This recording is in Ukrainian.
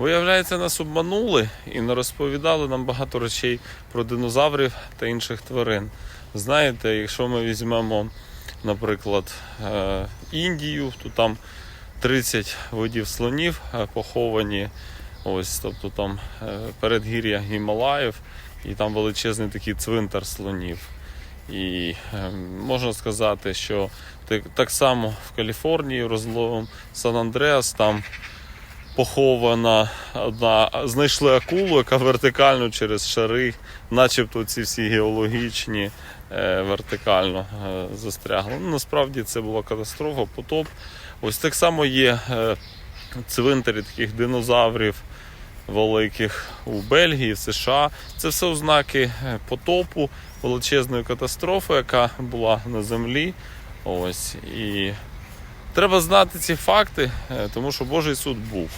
Виявляється, нас обманули і не розповідали нам багато речей про динозаврів та інших тварин. Знаєте, якщо ми візьмемо, наприклад, е, Індію, то там 30 видів слонів е, поховані. Ось, тобто там е, передгір'я Гімалаїв, і там величезний такий цвинтар слонів. І можна сказати, що так, так само в Каліфорнії, розловом Сан-Андреас, там похована одна, знайшли акулу, яка вертикально через шари, начебто ці всі геологічні е, вертикально е, застрягли. Ну, насправді це була катастрофа, потоп. Ось так само є е, цвинтарі таких динозаврів великих у Бельгії, в США. Це все ознаки потопу, величезної катастрофи, яка була на землі. Ось і треба знати ці факти, е, тому що Божий суд був.